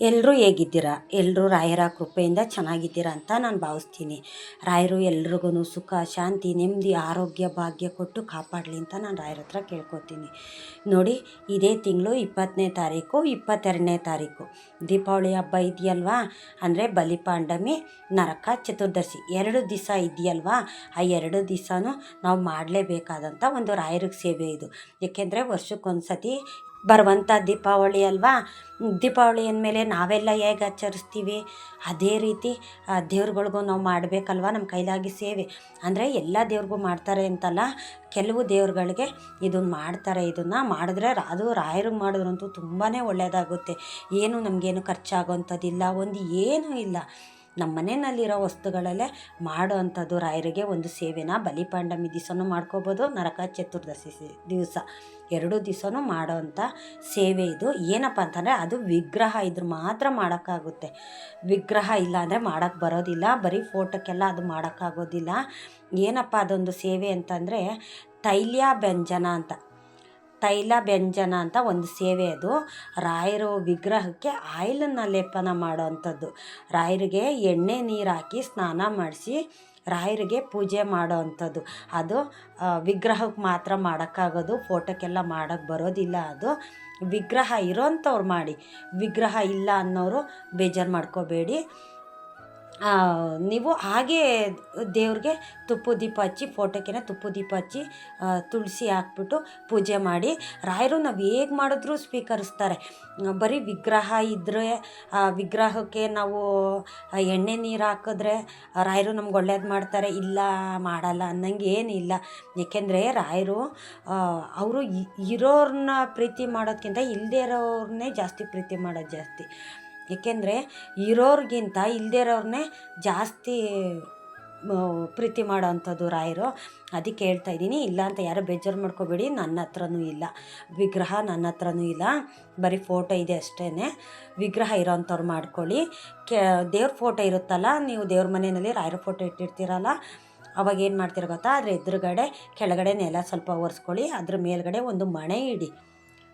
ಎಲ್ಲರೂ ಹೇಗಿದ್ದೀರಾ? ಎಲ್ಲರೂ ರಾಯರ ಕೃಪೆಯಿಂದ ಚೆನ್ನಾಗಿದ್ದೀರಾ ಅಂತ ನಾನು ಭಾವಿಸ್ತೀನಿ. ರಾಯರು ಎಲ್ರಿಗೂ ಸುಖ, ಶಾಂತಿ, ನೆಮ್ಮದಿ, ಆರೋಗ್ಯ, ಭಾಗ್ಯ ಕೊಟ್ಟು ಕಾಪಾಡಲಿ ಅಂತ ನಾನು ರಾಯರ ಹತ್ರ ಕೇಳ್ಕೊತೀನಿ. ನೋಡಿ, ಇದೇ ತಿಂಗಳು ಇಪ್ಪತ್ತನೇ ತಾರೀಕು, ಇಪ್ಪತ್ತೆರಡನೇ ತಾರೀಕು. ದೀಪಾವಳಿ ಹಬ್ಬ ಇದೆಯಲ್ವಾ? ಅಂದರೆ ಬಲಿಪಾಂಡಮಿ, ನರಕ ಚತುರ್ದಶಿ. ಎರಡು ದಿವಸ ಇದೆಯಲ್ವಾ? ಆ ಎರಡು ದಿವಸನೂ ನಾವು ಮಾಡಲೇಬೇಕಾದಂಥ ಒಂದು ರಾಯರಿಗೆ ಸೇವೆ ಇದು. ಏಕೆಂದರೆ ವರ್ಷಕ್ಕೊಂದು ಸತಿ ಬರುವಂಥ ದೀಪಾವಳಿ ಅಲ್ವಾ? ದೀಪಾವಳಿ ಅಂದಮೇಲೆ ನಾವೆಲ್ಲ ಹೇಗೆ ಆಚರಿಸ್ತೀವಿ? ಅದೇ ರೀತಿ ದೇವ್ರುಗಳ್ಗೂ ನಾವು ಮಾಡಬೇಕಲ್ವ ನಮ್ಮ ಕೈಲಾಗಿ ಸೇವೆ? ಅಂದರೆ ಎಲ್ಲ ದೇವ್ರಿಗೂ ಮಾಡ್ತಾರೆ ಅಂತಲ್ಲ, ಕೆಲವು ದೇವ್ರುಗಳಿಗೆ ಇದನ್ನು ಮಾಡ್ತಾರೆ, ಇದನ್ನು ಮಾಡಿದ್ರೆ ಅದು ರಾಯರಿಗೆ ಮಾಡಿದ್ರಂತೂ ತುಂಬಾ ಒಳ್ಳೆಯದಾಗುತ್ತೆ ಏನು ನಮಗೇನು ಖರ್ಚಾಗೋಂಥದ್ದಿಲ್ಲ ಒಂದು ಏನೂ ಇಲ್ಲ. ನಮ್ಮ ಮನೆಯಲ್ಲಿರೋ ವಸ್ತುಗಳಲ್ಲೇ ಮಾಡೋ ಅಂಥದ್ದು ರಾಯರಿಗೆ ಒಂದು ಸೇವೆನ ಬಲಿಪಾಂಡಮಿ ದಿವಸನೂ ಮಾಡ್ಕೋಬೋದು, ನರಕ ಚತುರ್ದಶಿ ದಿವಸ ಎರಡು ದಿವಸನೂ ಮಾಡೋ ಅಂಥ ಸೇವೆ ಇದು. ಏನಪ್ಪ ಅಂತಂದರೆ ಅದು ವಿಗ್ರಹ, ಇದ್ರೆ ಮಾತ್ರ ಮಾಡೋಕ್ಕಾಗುತ್ತೆ. ವಿಗ್ರಹ ಇಲ್ಲ ಅಂದರೆ ಮಾಡೋಕ್ಕೆ ಬರೋದಿಲ್ಲ, ಬರೀ ಫೋಟೋಕ್ಕೆಲ್ಲ ಅದು ಮಾಡೋಕ್ಕಾಗೋದಿಲ್ಲ. ಏನಪ್ಪ ಅದೊಂದು ಸೇವೆ ಅಂತಂದರೆ ತೈಲ್ಯಾಭ್ಯಂಜನ ಅಂತ. ತೈಲ ವ್ಯಂಜನ ಅಂತ ಒಂದು ಸೇವೆ ಅದು. ರಾಯರು ವಿಗ್ರಹಕ್ಕೆ ಆಯಿಲನ್ನು ಲೇಪನ ಮಾಡೋವಂಥದ್ದು ರಾಯರಿಗೆ ಎಣ್ಣೆ ನೀರು ಹಾಕಿ ಸ್ನಾನ ಮಾಡಿಸಿ ರಾಯರಿಗೆ ಪೂಜೆ ಮಾಡೋ ಅಂಥದ್ದು ಅದು ವಿಗ್ರಹಕ್ಕೆ ಮಾತ್ರ ಮಾಡೋಕ್ಕಾಗೋದು, ಫೋಟೋಕ್ಕೆಲ್ಲ ಮಾಡೋಕ್ಕೆ ಬರೋದಿಲ್ಲ ಅದು. ವಿಗ್ರಹ ಇರೋಂಥವ್ರು ಮಾಡಿ. ವಿಗ್ರಹ ಇಲ್ಲ ಅನ್ನೋರು ಬೇಜಾರು ಮಾಡ್ಕೋಬೇಡಿ. ನೀವು ಹಾಗೇ ದೇವ್ರಿಗೆ ತುಪ್ಪ ದೀಪ ಹಚ್ಚಿ ಫೋಟೋಕ್ಕೆ ತುಪ್ಪ ದೀಪ ಹಚ್ಚಿ ತುಳಸಿ ಹಾಕ್ಬಿಟ್ಟು ಪೂಜೆ ಮಾಡಿ. ರಾಯರು ನಾವು ಹೇಗೆ ಮಾಡಿದ್ರೂ ಸ್ವೀಕರಿಸ್ತಾರೆ. ಬರೀ ವಿಗ್ರಹ ಇದ್ದರೆ ಆ, ವಿಗ್ರಹಕ್ಕೆ ನಾವು ಎಣ್ಣೆ ನೀರು ಹಾಕಿದ್ರೆ ರಾಯರು ನಮ್ಗೆ ಒಳ್ಳೇದು ಮಾಡ್ತಾರೆ. ಇಲ್ಲ, ಮಾಡಲ್ಲ ಅನ್ನಂಗೆ ಏನಿಲ್ಲ. ಏಕೆಂದರೆ ರಾಯರು ಅವರು ಇರೋರನ್ನ ಪ್ರೀತಿ ಮಾಡೋದ್ಕಿಂತ ಇಲ್ಲದೇ ಇರೋರನ್ನೇ ಜಾಸ್ತಿ ಪ್ರೀತಿ ಮಾಡೋದು ಜಾಸ್ತಿ. ಏಕೆಂದರೆ ಇರೋರಿಗಿಂತ ಇಲ್ಲದೇ ಇರೋರನ್ನೇ ಜಾಸ್ತಿ ಪ್ರೀತಿ ಮಾಡೋ ಅಂಥದ್ದು ರಾಯರು. ಅದಕ್ಕೆ ಹೇಳ್ತಾ ಇದ್ದೀನಿ, ಇಲ್ಲ ಅಂತ ಯಾರು ಬೇಜಾರು ಮಾಡ್ಕೋಬೇಡಿ, ನನ್ನ ಹತ್ರನೂ ಇಲ್ಲ. ವಿಗ್ರಹ ನನ್ನ ಹತ್ರನೂ ಇಲ್ಲ. ಬರೀ ಫೋಟೋ ಇದೆ ಅಷ್ಟೇ ವಿಗ್ರಹ ಇರೋಂಥವ್ರು ಮಾಡ್ಕೊಳ್ಳಿ. ಕೆ, ದೇವ್ರ ಫೋಟೋ ಇರುತ್ತಲ್ಲ, ನೀವು ದೇವ್ರ ಮನೆಯಲ್ಲಿ ರಾಯರ ಫೋಟೋ ಇಟ್ಟಿರ್ತೀರಲ್ಲ, ಅವಾಗ ಏನು ಮಾಡ್ತೀರ ಗೊತ್ತಾ? ಅದ್ರ ಎದುರುಗಡೆ, ಕೆಳಗಡೆ ನೆಲ ಸ್ವಲ್ಪ ಒರೆಸ್ಕೊಳ್ಳಿ, ಅದ್ರ ಮೇಲ್ಗಡೆ ಒಂದು ಮಣೆ ಇಡಿ.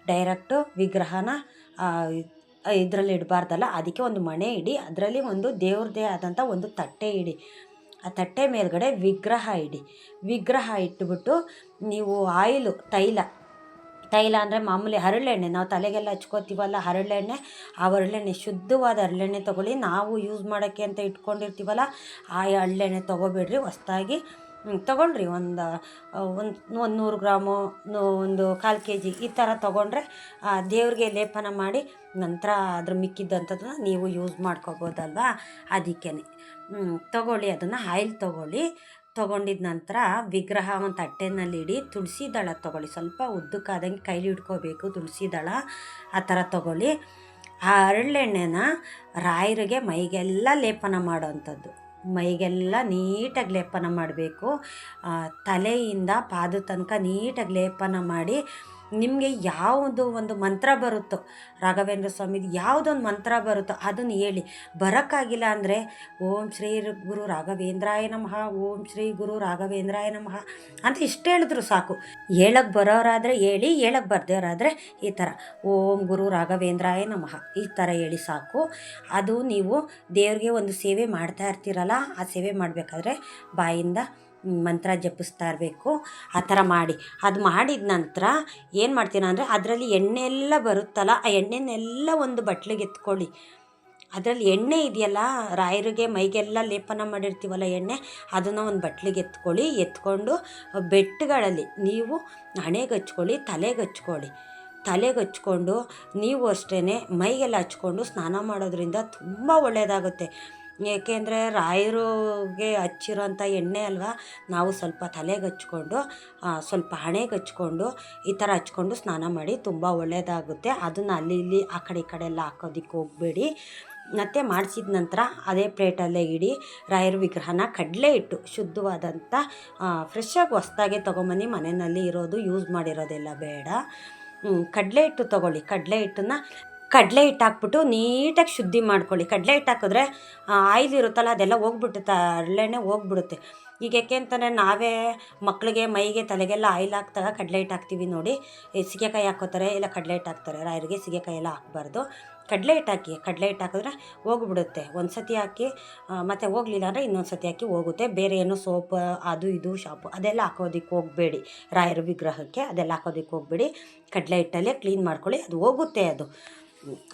ಡೈರೆಕ್ಟು ವಿಗ್ರಹನ ಇದರಲ್ಲಿ ಇಡಬಾರ್ದಲ್ಲ? ಅದಕ್ಕೆ ಒಂದು ಮಣೆ ಇಡಿ, ಅದರಲ್ಲಿ ಒಂದು ದೇವ್ರದ್ದೇ ಆದಂಥ ಒಂದು ತಟ್ಟೆ ಇಡಿ. ಆ ತಟ್ಟೆ ಮೇಲುಗಡೆ ವಿಗ್ರಹ ಇಡಿ. ವಿಗ್ರಹ ಇಟ್ಟುಬಿಟ್ಟು ನೀವು ಆಯಿಲು, ತೈಲ. ತೈಲ ಅಂದರೆ ಮಾಮೂಲಿ ಹರಳೆಣ್ಣೆ, ನಾವು ತಲೆಗೆಲ್ಲ ಹಚ್ಕೋತೀವಲ್ಲ ಹರಳೆಣ್ಣೆ, ಆ ಹರಳೆಣ್ಣೆ ಶುದ್ಧವಾದ ಹರಳೆಣ್ಣೆ ತೊಗೊಳ್ಳಿ. ನಾವು ಯೂಸ್ ಮಾಡೋಕ್ಕೆ ಅಂತ ಇಟ್ಕೊಂಡಿರ್ತೀವಲ್ಲ, ಆ ಹರಳೆಣ್ಣೆ ತೊಗೋಬೇಡ್ರಿ, ಹೊಸ್ದಾಗಿ ತೊಗೊಳ್ರಿ ಒಂದು ಒಂದು ಒಂದು ನೂರು ಗ್ರಾಮು ಒಂದು ಕಾಲು ಕೆ ಜಿ ಈ ಥರ ತೊಗೊಂಡ್ರೆ, ಆ, ದೇವ್ರಿಗೆ ಲೇಪನ ಮಾಡಿ ನಂತರ ಅದ್ರ ಮಿಕ್ಕಿದ್ದಂಥದ್ದನ್ನ ನೀವು ಯೂಸ್ ಮಾಡ್ಕೋಬೋದಲ್ವಾ? ಅದಕ್ಕೇ ತೊಗೊಳ್ಳಿ, ಅದನ್ನು ಆಯಿಲ್ ತೊಗೊಳ್ಳಿ. ತೊಗೊಂಡಿದ ನಂತರ ವಿಗ್ರಹ ಒಂದು ತಟ್ಟೆನಲ್ಲಿ ಇಡಿ, ತುಳಸಿ ದಳ ತೊಗೊಳ್ಳಿ. ಸ್ವಲ್ಪ ಉದ್ದಕ್ಕಾದಂಗೆ ಕೈಲಿ ಇಟ್ಕೋಬೇಕು ತುಳಸಿ ದಳ, ಆ ಥರ ತೊಗೊಳ್ಳಿ. ಆ ಹರಳೆಣ್ಣೆನ ರಾಯರಿಗೆ ಮೈಗೆಲ್ಲ ಲೇಪನ ಮಾಡೋವಂಥದ್ದು ಮೈಗೆಲ್ಲ ನೀಟಾಗಿ ಲೇಪನ ಮಾಡಬೇಕು. ತಲೆಯಿಂದ ಪಾದ ತನಕ ನೀಟಾಗಿ ಲೇಪನ ಮಾಡಿ ನಿಮಗೆ ಯಾವುದು ಒಂದು ಮಂತ್ರ ಬರುತ್ತೋ, ರಾಘವೇಂದ್ರ ಸ್ವಾಮಿದು ಯಾವುದೊಂದು ಮಂತ್ರ ಬರುತ್ತೋ ಅದನ್ನು ಹೇಳಿ. ಬರೋಕ್ಕಾಗಿಲ್ಲ ಅಂದರೆ ಓಂ ಶ್ರೀ ಗುರು ರಾಘವೇಂದ್ರಾಯ ನಮಃ, ಓಂ ಶ್ರೀ ಗುರು ರಾಘವೇಂದ್ರಾಯ ನಮಃ ಅಂತ ಇಷ್ಟು ಹೇಳಿದ್ರು ಸಾಕು. ಹೇಳಕ್ಕೆ ಬರೋರಾದರೆ ಹೇಳಿ ಹೇಳಕ್ಕೆ ಬರ್ದೇವರಾದರೆ ಈ ಥರ ಓಂ ಗುರು ರಾಘವೇಂದ್ರಾಯ ನಮಃ, ಈ ಥರ ಹೇಳಿ ಸಾಕು. ಅದು ನೀವು ದೇವ್ರಿಗೆ ಒಂದು ಸೇವೆ ಮಾಡ್ತಾ ಇರ್ತೀರಲ್ಲ, ಆ ಸೇವೆ ಮಾಡಬೇಕಾದ್ರೆ ಬಾಯಿಂದ ಮಂತ್ರ ಜಪಿಸ್ತಾ ಇರಬೇಕು, ಆ ಥರ ಮಾಡಿ. ಅದು ಮಾಡಿದ ನಂತರ ಏನು ಮಾಡ್ತೀನಿ ಅಂದರೆ ಅದರಲ್ಲಿ ಎಣ್ಣೆ ಎಲ್ಲ ಬರುತ್ತಲ್ಲ, ಆ ಎಣ್ಣೆನೆಲ್ಲ ಒಂದು ಬಟ್ಲಿಗೆ ಎತ್ಕೊಳ್ಳಿ. ಅದರಲ್ಲಿ ಎಣ್ಣೆ ಇದೆಯಲ್ಲ, ರಾಯರಿಗೆ ಮೈಗೆಲ್ಲ ಲೇಪನ ಮಾಡಿರ್ತೀವಲ್ಲ ಎಣ್ಣೆ, ಅದನ್ನು ಒಂದು ಬಟ್ಲಿಗೆ ಎತ್ಕೊಳ್ಳಿ. ಎತ್ಕೊಂಡು ಬೆಟ್ಟಗಳಲ್ಲಿ ನೀವು ಹಣೆಗೆ ಹಚ್ಕೊಳ್ಳಿ, ತಲೆಗೆ ಹಚ್ಕೊಳ್ಳಿ. ತಲೆಗೆ ಹಚ್ಕೊಂಡು ನೀವು ಅಷ್ಟೇ ಮೈಗೆಲ್ಲ ಹಚ್ಕೊಂಡು ಸ್ನಾನ ಮಾಡೋದ್ರಿಂದ ತುಂಬ ಒಳ್ಳೆಯದಾಗುತ್ತೆ ಏಕೆಂದರೆ ರಾಯರಿಗೆ ಹಚ್ಚಿರೋಂಥ ಎಣ್ಣೆ ಅಲ್ವಾ, ನಾವು ಸ್ವಲ್ಪ ತಲೆಗೆ ಹಚ್ಕೊಂಡು ಸ್ವಲ್ಪ ಹಣೆಗೆ ಹಚ್ಕೊಂಡು ಈ ಥರ ಹಚ್ಕೊಂಡು ಸ್ನಾನ ಮಾಡಿ ತುಂಬ ಒಳ್ಳೆಯದಾಗುತ್ತೆ ಅದನ್ನು ಅಲ್ಲಿ ಇಲ್ಲಿ ಆ ಕಡೆ ಈ ಕಡೆ ಎಲ್ಲ ಹಾಕೋದಕ್ಕೆ ಹೋಗಬೇಡಿ. ಮತ್ತು ಮಾಡಿಸಿದ ನಂತರ ಅದೇ ಪ್ಲೇಟಲ್ಲೇ ಇಡಿ, ರಾಯರ ವಿಗ್ರಹನ ಕಡಲೆ ಇಟ್ಟು ಶುದ್ಧವಾದಂಥ ಫ್ರೆಶ್ಶಾಗಿ ಹೊಸ್ದಾಗೆ ತೊಗೊಂಬನ್ನಿ, ಮನೆಯಲ್ಲಿ ಇರೋದು ಯೂಸ್ ಮಾಡಿರೋದೆಲ್ಲ ಬೇಡ. ಕಡಲೆ ಹಿಟ್ಟು ತೊಗೊಳ್ಳಿ. ಕಡಲೆ ಹಿಟ್ಟನ್ನ ಕಡಲೆ ಹಿಟ್ಟು ಹಾಕ್ಬಿಟ್ಟು ನೀಟಾಗಿ ಶುದ್ಧಿ ಮಾಡ್ಕೊಳ್ಳಿ. ಕಡಲೆ ಹಿಟ್ಟು ಹಾಕಿದ್ರೆ ಆಯಿಲ್ ಇರುತ್ತಲ್ಲ, ಅದೆಲ್ಲ ಹೋಗ್ಬಿಡುತ್ತೆ ಹರಳೆಣ್ಣೆ ಹೋಗ್ಬಿಡುತ್ತೆ. ಈಗ ಯಾಕೆ ಅಂತಂದರೆ ನಾವೇ ಮಕ್ಕಳಿಗೆ, ಮೈಗೆ, ತಲೆಗೆಲ್ಲ ಆಯಿಲ್ ಹಾಕ್ದಾಗ ಕಡಲೆ ಹಿಟ್ಟು ಹಾಕ್ತೀವಿ ನೋಡಿ. ಸೀಗೆಕಾಯಿ ಹಾಕೋತಾರೆ, ಇಲ್ಲ ಕಡಲೆ ಹಿಟ್ಟು ಹಾಕ್ತಾರೆ, ರಾಯರಿಗೆ ಸೀಗೆಕಾಯಿ ಎಲ್ಲ ಹಾಕ್ಬಾರ್ದು. ಕಡಲೆ ಹಿಟ್ಟು ಹಾಕಿ, ಕಡಲೆ ಹಿಟ್ಟು ಹಾಕಿದ್ರೆ ಹೋಗ್ಬಿಡುತ್ತೆ. ಒಂದು ಸತಿ ಹಾಕಿ ಮತ್ತು ಹೋಗ್ಲಿಲ್ಲ ಅಂದರೆ ಇನ್ನೊಂದು ಸತಿ ಹಾಕಿ ಹೋಗುತ್ತೆ. ಬೇರೆ ಏನು ಸೋಪ್, ಅದು ಇದು, ಶಾಪು, ಅದೆಲ್ಲ ಹಾಕೋದಕ್ಕೆ ಹೋಗಬೇಡಿ. ರಾಯರ ವಿಗ್ರಹಕ್ಕೆ ಅದೆಲ್ಲ ಹಾಕೋದಕ್ಕೆ ಹೋಗಬೇಡಿ. ಕಡಲೆ ಹಿಟ್ಟಲ್ಲೇ ಕ್ಲೀನ್ ಮಾಡ್ಕೊಳ್ಳಿ, ಅದು ಹೋಗುತ್ತೆ ಅದು.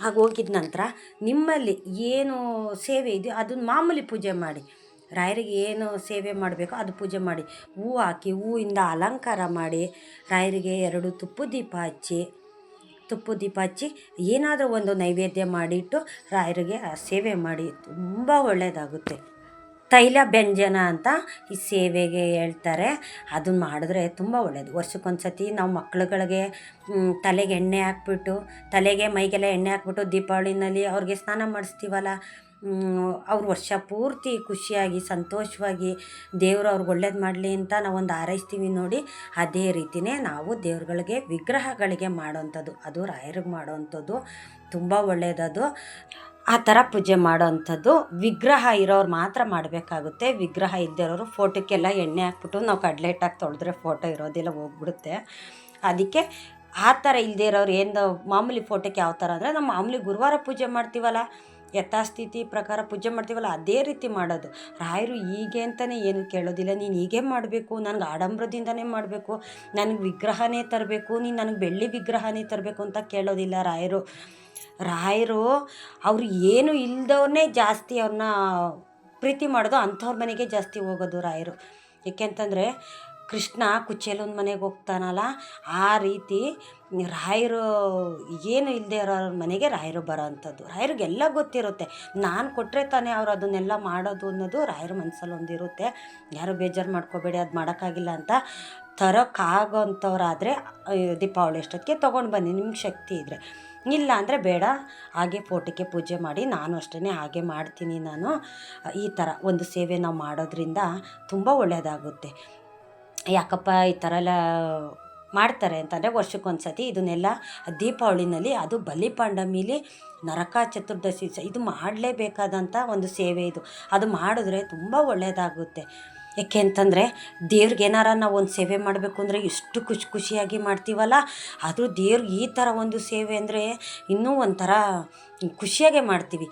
ಹಾಗೆ ಹೋಗಿದ ನಂತರ ನಿಮ್ಮಲ್ಲಿ ಏನು ಸೇವೆ ಇದೆಯೋ ಅದನ್ನು ಮಾಮೂಲಿ ಪೂಜೆ ಮಾಡಿ. ರಾಯರಿಗೆ ಏನು ಸೇವೆ ಮಾಡಬೇಕೋ ಅದು ಪೂಜೆ ಮಾಡಿ. ಹೂ ಹಾಕಿ, ಹೂವಿಂದ ಅಲಂಕಾರ ಮಾಡಿ, ರಾಯರಿಗೆ ಎರಡು ತುಪ್ಪು ದೀಪ ಹಚ್ಚಿ, ತುಪ್ಪು ದೀಪ ಹಚ್ಚಿ ಏನಾದರೂ ಒಂದು ನೈವೇದ್ಯ ಮಾಡಿಟ್ಟು ರಾಯರಿಗೆ ಸೇವೆ ಮಾಡಿ. ತುಂಬ ಒಳ್ಳೆಯದಾಗುತ್ತೆ ತೈಲ ವ್ಯಂಜನ ಅಂತ ಈ ಸೇವೆಗೆ ಹೇಳ್ತಾರೆ. ಅದನ್ನ ಮಾಡಿದ್ರೆ ತುಂಬ ಒಳ್ಳೆಯದು ವರ್ಷಕ್ಕೊಂದು ಸತಿ ನಾವು ಮಕ್ಳುಗಳಿಗೆ ತಲೆಗೆ ಎಣ್ಣೆ ಹಾಕ್ಬಿಟ್ಟು, ತಲೆಗೆ ಮೈಗೆಲ್ಲ ಎಣ್ಣೆ ಹಾಕ್ಬಿಟ್ಟು ದೀಪಾವಳಿನಲ್ಲಿ ಅವ್ರಿಗೆ ಸ್ನಾನ ಮಾಡಿಸ್ತೀವಲ್ಲ ಅವ್ರು ವರ್ಷ ಪೂರ್ತಿ ಖುಷಿಯಾಗಿ, ಸಂತೋಷವಾಗಿ ದೇವರು ಅವ್ರಿಗೆ ಒಳ್ಳೇದು ಮಾಡಲಿ ಅಂತ ನಾವೊಂದು ಹಾರೈಸ್ತೀವಿ ನೋಡಿ. ಅದೇ ರೀತಿಯೇ ನಾವು ದೇವ್ರುಗಳಿಗೆ ವಿಗ್ರಹಗಳಿಗೆ ಮಾಡೋವಂಥದ್ದು. ಅದು ರಾಯರಿಗೆ ಮಾಡೋವಂಥದ್ದು. ತುಂಬ ಒಳ್ಳೆಯದದು ಆ ಥರ ಪೂಜೆ ಮಾಡೋವಂಥದ್ದು. ವಿಗ್ರಹ ಇರೋರು ಮಾತ್ರ ಮಾಡಬೇಕಾಗುತ್ತೆ. ವಿಗ್ರಹ ಇದ್ದಿರೋರು ಫೋಟೋಕ್ಕೆಲ್ಲ ಎಣ್ಣೆ ಹಾಕ್ಬಿಟ್ಟು ನಾವು ಕಡಲೆ ಹಿಟ್ಟಾಕಿ ತೊಳೆದ್ರೆ ಫೋಟೋ ಇರೋದಿಲ್ಲ ಹೋಗ್ಬಿಡುತ್ತೆ. ಅದಕ್ಕೆ ಆ ಥರ ಇಲ್ಲದೆ ಇರೋರು ಏನು ಮಾಮೂಲಿ ಫೋಟೋಕ್ಕೆ ಯಾವ ಥರ ಅಂದರೆ, ನಾವು ಮಾಮೂಲಿ ಗುರುವಾರ ಪೂಜೆ ಮಾಡ್ತೀವಲ್ಲ, ಯಥಾಸ್ಥಿತಿ ಪ್ರಕಾರ ಪೂಜೆ ಮಾಡ್ತೀವಲ್ಲ, ಅದೇ ರೀತಿ ಮಾಡೋದು. ರಾಯರು ಹೀಗೆ ಅಂತಲೇ ಏನು ಕೇಳೋದಿಲ್ಲ, ನೀನು ಹೀಗೆ ಮಾಡಬೇಕು, ನನಗೆ ಆಡಂಬರದಿಂದನೇ ಮಾಡಬೇಕು, ನನಗೆ ವಿಗ್ರಹನೇ ತರಬೇಕು, ನೀನು ನನಗೆ ಬೆಳ್ಳಿ ವಿಗ್ರಹನೇ ತರಬೇಕು ಅಂತ ಕೇಳೋದಿಲ್ಲ ರಾಯರು. ರಾಯರು ಅವ್ರು ಏನು ಇಲ್ಲದವ್ರನ್ನೇ ಜಾಸ್ತಿ ಅವ್ರನ್ನ ಪ್ರೀತಿ ಮಾಡೋದು ಅಂಥವ್ರ ಮನೆಗೆ ಜಾಸ್ತಿ ಹೋಗೋದು ರಾಯರು. ಏಕೆಂತಂದರೆ ಕೃಷ್ಣ ಕುಚೇಲನ ಮನೆಗೆ ಹೋಗ್ತಾನಲ್ಲ, ಆ ರೀತಿ ರಾಯರು ಏನು ಇಲ್ಲದೆ ಇರೋರ ಮನೆಗೆ ರಾಯರು ಬರೋ ಅಂಥದ್ದು. ರಾಯರಿಗೆಲ್ಲ ಗೊತ್ತಿರುತ್ತೆ. ನಾನು ಕೊಟ್ಟರೆ ತಾನೇ ಅವ್ರು ಅದನ್ನೆಲ್ಲ ಮಾಡೋದು ಅನ್ನೋದು ರಾಯರ ಮನಸ್ಸಲ್ಲಿ ಒಂದಿರುತ್ತೆ ಯಾರು ಬೇಜಾರು ಮಾಡ್ಕೋಬೇಡಿ, ಅದು ಮಾಡೋಕ್ಕಾಗಿಲ್ಲ ಅಂತ ತರೋಕ್ಕಾಗೋಂಥವ್ರಾದರೆ ದೀಪಾವಳಿ ಅಷ್ಟೊತ್ತಿಗೆ ತೊಗೊಂಡು ಬನ್ನಿ, ನಿಮ್ಗೆ ಶಕ್ತಿ ಇದ್ದರೆ ಇಲ್ಲ ಅಂದರೆ ಬೇಡ, ಹಾಗೆ ಫೋಟೋಕ್ಕೆ ಪೂಜೆ ಮಾಡಿ, ನಾನು ಅಷ್ಟೇ ಹಾಗೆ ಮಾಡ್ತೀನಿ ನಾನು. ಈ ಥರ ಒಂದು ಸೇವೆ ನಾವು ಮಾಡೋದ್ರಿಂದ ತುಂಬ ಒಳ್ಳೆಯದಾಗುತ್ತೆ ಯಾಕಪ್ಪ, ಈ ಥರ ಎಲ್ಲ ಮಾಡ್ತಾರೆ ಅಂತಂದರೆ ವರ್ಷಕ್ಕೊಂದು ಸತಿ ಇದನ್ನೆಲ್ಲ ದೀಪಾವಳಿನಲ್ಲಿ, ಅದು ಬಲಿಪಾಂಡಮಿಲಿ ನರಕ ಚತುರ್ದಶಿ, ಇದು ಮಾಡಲೇಬೇಕಾದಂಥ ಒಂದು ಸೇವೆ ಇದು. ಅದು ಮಾಡಿದ್ರೆ ತುಂಬ ಒಳ್ಳೆಯದಾಗುತ್ತೆ ಯಾಕೆ ಅಂತಂದರೆ ದೇವ್ರಿಗೆ ಏನಾರ ನಾವು ಒಂದು ಸೇವೆ ಮಾಡಬೇಕು ಅಂದರೆ ಎಷ್ಟು ಖುಷಿ ಖುಷಿಯಾಗಿ ಮಾಡ್ತೀವಲ್ಲ? ಆದರೂ ದೇವ್ರಿಗೆ ಈ ಥರ ಒಂದು ಸೇವೆ ಅಂದರೆ ಇನ್ನೂ ಒಂಥರ ಖುಷಿಯಾಗೆ ಮಾಡ್ತೀವಿ.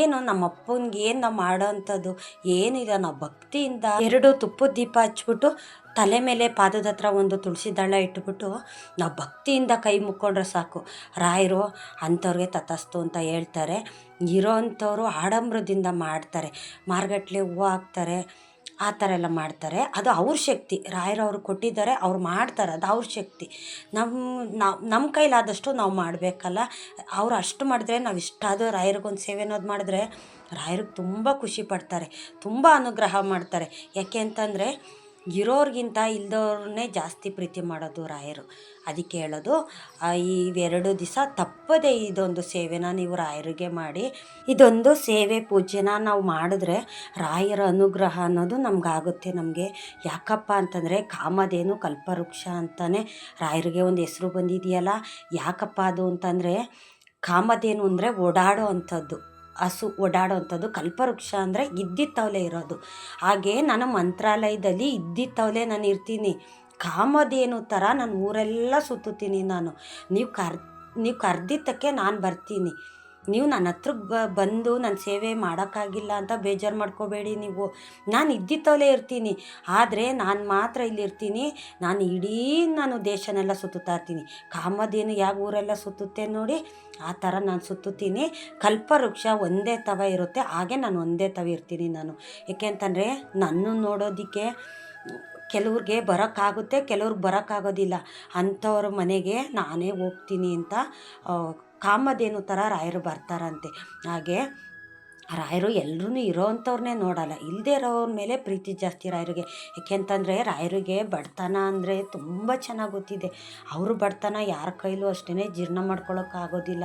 ಏನು ನಮ್ಮ ಅಪ್ಪನಿಗೆ ಏನು ನಾವು ಮಾಡೋ ಅಂಥದ್ದು ಏನಿಲ್ಲ ನಾವು ಭಕ್ತಿಯಿಂದ ಎರಡು ತುಪ್ಪದ ದೀಪ ಹಚ್ಬಿಟ್ಟು ತಲೆ ಮೇಲೆ ಪಾದದ ಹತ್ರ ಒಂದು ತುಳಸಿ ದಳ ಇಟ್ಬಿಟ್ಟು ನಾವು ಭಕ್ತಿಯಿಂದ ಕೈ ಮುಕ್ಕೊಂಡ್ರೆ ಸಾಕು. ರಾಯರು ಅಂಥವ್ರಿಗೆ ತತಸ್ತು ಅಂತ ಹೇಳ್ತಾರೆ. ಇರೋ ಅಂಥವ್ರು ಆಡಂಬರದಿಂದ ಮಾಡ್ತಾರೆ. ಮಾರ್ಗಟ್ಲೆ ಹೂವು ಹಾಕ್ತಾರೆ. ಆ ಥರ ಎಲ್ಲ ಮಾಡ್ತಾರೆ. ಅದು ಅವ್ರ ಶಕ್ತಿ. ರಾಯರು ಅವ್ರು ಕೊಟ್ಟಿದ್ದಾರೆ, ಅವ್ರು ಮಾಡ್ತಾರೆ, ಅದು ಅವ್ರ ಶಕ್ತಿ. ನಮ್ಮ ನಾವು ನಮ್ಮ ಕೈಲಾದಷ್ಟು ನಾವು ಮಾಡಬೇಕಲ್ಲ. ಅವ್ರು ಅಷ್ಟು ಮಾಡಿದ್ರೆ ನಾವು ಇಷ್ಟಾದರೂ ರಾಯರಿಗೊಂದು ಸೇವೆ ಅನ್ನೋದು ಮಾಡಿದ್ರೆ ರಾಯರಿಗೆ ತುಂಬ ಖುಷಿ ಪಡ್ತಾರೆ, ತುಂಬ ಅನುಗ್ರಹ ಮಾಡ್ತಾರೆ. ಯಾಕೆ ಅಂತಂದರೆ ಇರೋರಿಗಿಂತ ಇಲ್ದವ್ರನ್ನೇ ಜಾಸ್ತಿ ಪ್ರೀತಿ ಮಾಡೋದು ರಾಯರು. ಅದಕ್ಕೆ ಹೇಳೋದು ಇವೆರಡು ದಿವಸ ತಪ್ಪದೇ ಇದೊಂದು ಸೇವೆನ ನೀವು ರಾಯರಿಗೆ ಮಾಡಿ, ಇದೊಂದು ಸೇವೆ ಪೂಜೆನ ನಾವು ಮಾಡಿದ್ರೆ ರಾಯರ ಅನುಗ್ರಹ ಅನ್ನೋದು ನಮಗಾಗುತ್ತೆ ನಮಗೆ. ಯಾಕಪ್ಪ ಅಂತಂದರೆ ಕಾಮಧೇನು ಕಲ್ಪವೃಕ್ಷ ಅಂತಲೇ ರಾಯರಿಗೆ ಒಂದು ಹೆಸರು ಬಂದಿದೆಯಲ್ಲ, ಯಾಕಪ್ಪ ಅದು ಅಂತಂದರೆ ಕಾಮಧೇನು ಅಂದರೆ ಓಡಾಡೋ ಅಂಥದ್ದು. ಹಸು ಓಡಾಡೋವಂಥದ್ದು ಕಲ್ಪವೃಕ್ಷ ಅಂದರೆ ಇದ್ದಿತ್ತವಲೆ ಇರೋದು. ಹಾಗೆ ನಾನು ಮಂತ್ರಾಲಯದಲ್ಲಿ ಇದ್ದಿತ್ತವಲೆ ನಾನು ಇರ್ತೀನಿ. ಕಾಮಧೇನು ಥರ ನಾನು ಊರೆಲ್ಲ ಸುತ್ತುತ್ತೀನಿ ನಾನು. ನೀವು ಕರ್, ನೀವು ಕರ್ದಿದ್ದಕ್ಕೆ ನಾನು ಬರ್ತೀನಿ. ನೀವು ನನ್ನ ಹತ್ರ ಬ, ಬಂದು ನನ್ನ ಸೇವೆ ಮಾಡೋಕ್ಕಾಗಿಲ್ಲ ಅಂತ ಬೇಜಾರು ಮಾಡ್ಕೋಬೇಡಿ ನೀವು. ನಾನು ಇದ್ದಿತ್ತಲೇ ಇರ್ತೀನಿ. ಆದರೆ ನಾನು ಮಾತ್ರ ಇಲ್ಲಿ ಇರ್ತೀನಿ. ನಾನು ಇಡೀ ನಾನು ದೇಶನೆಲ್ಲ ಸುತ್ತುತ್ತಾ ಇರ್ತೀನಿ. ಕಾಮದೇನು ಯಾವ ಊರೆಲ್ಲ ಸುತ್ತುತ್ತೆ ನೋಡಿ, ಆ ಥರ ನಾನು ಸುತ್ತುತ್ತೀನಿ. ಕಲ್ಪವೃಕ್ಷ ಒಂದೇ ತವ ಇರುತ್ತೆ. ಹಾಗೆ ನಾನು ಒಂದೇ ತವ ಇರ್ತೀನಿ ನಾನು. ಏಕೆ ಅಂತಂದರೆ ನನ್ನ ನೋಡೋದಕ್ಕೆ ಕೆಲವ್ರಿಗೆ ಬರೋಕ್ಕಾಗುತ್ತೆ, ಕೆಲವ್ರಿಗೆ ಬರೋಕ್ಕಾಗೋದಿಲ್ಲ. ಅಂಥವ್ರ ಮನೆಗೆ ನಾನೇ ಹೋಗ್ತೀನಿ ಅಂತ ಕಾಮಧೇನು ಥರ ರಾಯರು ಬರ್ತಾರಂತೆ. ಹಾಗೆ ರಾಯರು ಎಲ್ಲರೂ ಇರೋವಂಥವ್ರನ್ನೇ ನೋಡಲ್ಲ. ಇಲ್ಲದೇ ಇರೋವ್ರ ಮೇಲೆ ಪ್ರೀತಿ ಜಾಸ್ತಿ ರಾಯರಿಗೆ. ಯಾಕೆಂತಂದರೆ ರಾಯರಿಗೆ ಬಡತನ ಅಂದರೆ ತುಂಬ ಚೆನ್ನಾಗಿ ಗೊತ್ತಿದೆ. ಅವರು ಬಡತನ ಯಾರ ಕೈಲೂ ಅಷ್ಟೇ ಜೀರ್ಣ ಮಾಡ್ಕೊಳ್ಳೋಕ್ಕಾಗೋದಿಲ್ಲ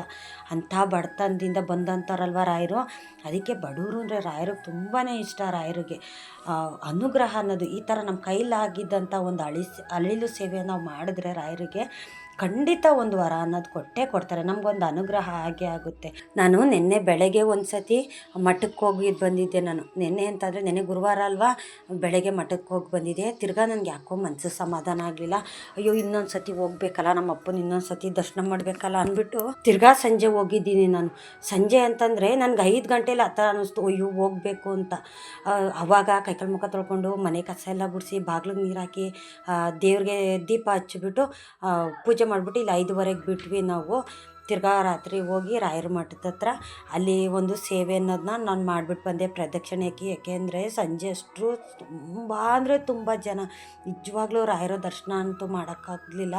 ಅಂಥ ಬಡತನದಿಂದ ಬಂದಂಥವ್ರಲ್ವ ರಾಯರು? ಅದಕ್ಕೆ ಬಡವರು ಅಂದರೆ ರಾಯರಿಗೆ ತುಂಬಾ ಇಷ್ಟ ರಾಯರಿಗೆ. ಅನುಗ್ರಹ ಅನ್ನೋದು ಈ ಥರ ನಮ್ಮ ಕೈಲಾಗಿದ್ದಂಥ ಒಂದು ಅಳಿಸ್, ಅಳಿಲು ಸೇವೆ ನಾವು ಮಾಡಿದ್ರೆ ರಾಯರಿಗೆ ಖಂಡಿತ ಒಂದು ವರ ಅನ್ನೋದು ಕೊಟ್ಟೇ ಕೊಡ್ತಾರೆ. ನಮಗೊಂದು ಅನುಗ್ರಹ ಆಗೇ ಆಗುತ್ತೆ. ನಾನು ನಿನ್ನೆ ಬೆಳಗ್ಗೆ ಒಂದು ಸತಿ ಮಠಕ್ಕೆ ಹೋಗಿ ಬಂದಿದ್ದೆ ನಾನು. ನಿನ್ನೆ ಅಂತಂದರೆ ನೆನ್ನೆ ಗುರುವಾರ ಅಲ್ವಾ ಬೆಳಗ್ಗೆ ಮಠಕ್ಕೆ ಹೋಗಿ ಬಂದಿದ್ದೆ. ತಿರ್ಗಾ ನನಗೆ ಯಾಕೋ ಮನಸ್ಸು ಸಮಾಧಾನ ಆಗಲಿಲ್ಲ. ಅಯ್ಯೋ ಇನ್ನೊಂದು ಸತಿ ಹೋಗ್ಬೇಕಲ್ಲ, ನಮ್ಮ ಅಪ್ಪನ ಇನ್ನೊಂದು ಸತಿ ದರ್ಶನ ಮಾಡಬೇಕಲ್ಲ ಅಂದ್ಬಿಟ್ಟು ತಿರ್ಗಾ ಸಂಜೆ ಹೋಗಿದ್ದೀನಿ ನಾನು. ಸಂಜೆ ಅಂತಂದರೆ ನನಗೆ ಐದು ಗಂಟೆಲಿ ಆ ಥರ ಅನ್ನಿಸ್ತು. ಅಯ್ಯೋ, ಹೋಗಬೇಕು ಅಂತ. ಅವಾಗ ಕೈಕಾಲು ಮುಖ ತೊಳ್ಕೊಂಡು ಮನೆ ಕಸ ಎಲ್ಲ ಗುಡಿಸಿ ಬಾಗ್ಲಿಗೆ ನೀರು ಹಾಕಿ ದೇವ್ರಿಗೆ ದೀಪ ಹಚ್ಚಿಬಿಟ್ಟು ಪೂಜೆ ಮಾಡಿಬಿಟ್ಟು ಇಲ್ಲಿ ಐದುವರೆಗೆ ಬಿಟ್ವಿ ನಾವು. ತಿರ್ಗಾ ರಾತ್ರಿ ಹೋಗಿ ರಾಯರ ಮಠದ ಹತ್ರ ಅಲ್ಲಿ ಒಂದು ಸೇವೆ ಅನ್ನೋದನ್ನ ನಾನು ಮಾಡಿಬಿಟ್ಟು ಬಂದೆ ಪ್ರದಕ್ಷಿಣೆಗೆ ಯಾಕೆಂದರೆ ಸಂಜೆ ಅಷ್ಟು ತುಂಬ ಅಂದರೆ ತುಂಬ ಜನ. ನಿಜವಾಗ್ಲೂ ರಾಯರ ದರ್ಶನ ಅಂತೂ ಮಾಡೋಕ್ಕಾಗಲಿಲ್ಲ.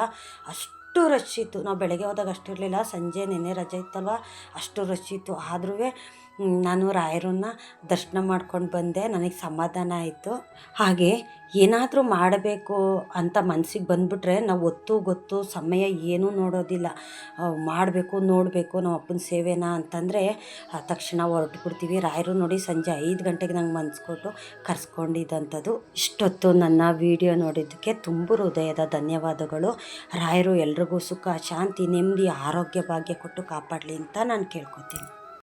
ಅಷ್ಟು ರಶ್ ಇತ್ತು. ನಾವು ಬೆಳಗ್ಗೆ ಹೋದಾಗ ಅಷ್ಟು ಇರಲಿಲ್ಲ. ಸಂಜೆ ನಿನ್ನೆ ರಜೆ ಇತ್ತಲ್ವ? ಅಷ್ಟು ರಶ್ ಇತ್ತು. ಆದ್ರೂ ನಾನು ರಾಯರನ್ನ ದರ್ಶನ ಮಾಡ್ಕೊಂಡು ಬಂದೆ. ನನಗೆ ಸಮಾಧಾನ ಆಯಿತು. ಹಾಗೆ ಏನಾದರೂ ಮಾಡಬೇಕು ಅಂತ ಮನಸ್ಸಿಗೆ ಬಂದುಬಿಟ್ರೆ ನಾವು ಒತ್ತು ಗೊತ್ತು, ಸಮಯ ಏನೂ ನೋಡೋದಿಲ್ಲ. ಮಾಡಬೇಕು, ನೋಡಬೇಕು ನಮ್ಮ ಅಪ್ಪನ ಸೇವೆನ ಅಂತಂದರೆ ತಕ್ಷಣ ಹೊರಟು ಬಿಡ್ತೀವಿ ರಾಯರು ನೋಡಿ ಸಂಜೆ ಐದು ಗಂಟೆಗೆ ನಂಗೆ ಮನ್ಸು ಕೊಟ್ಟು ಕರ್ಸ್ಕೊಂಡಿದ್ದಂಥದ್ದು ಇಷ್ಟೊತ್ತು ನನ್ನ ವಿಡಿಯೋ ನೋಡಿದ್ದಕ್ಕೆ ತುಂಬ ಹೃದಯದ ಧನ್ಯವಾದಗಳು. ರಾಯರು ಎಲ್ರಿಗೂ ಸುಖ, ಶಾಂತಿ, ನೆಮ್ಮದಿ, ಆರೋಗ್ಯ, ಭಾಗ್ಯ ಕೊಟ್ಟು ಕಾಪಾಡಲಿ ಅಂತ ನಾನು ಕೇಳ್ಕೊತೀನಿ.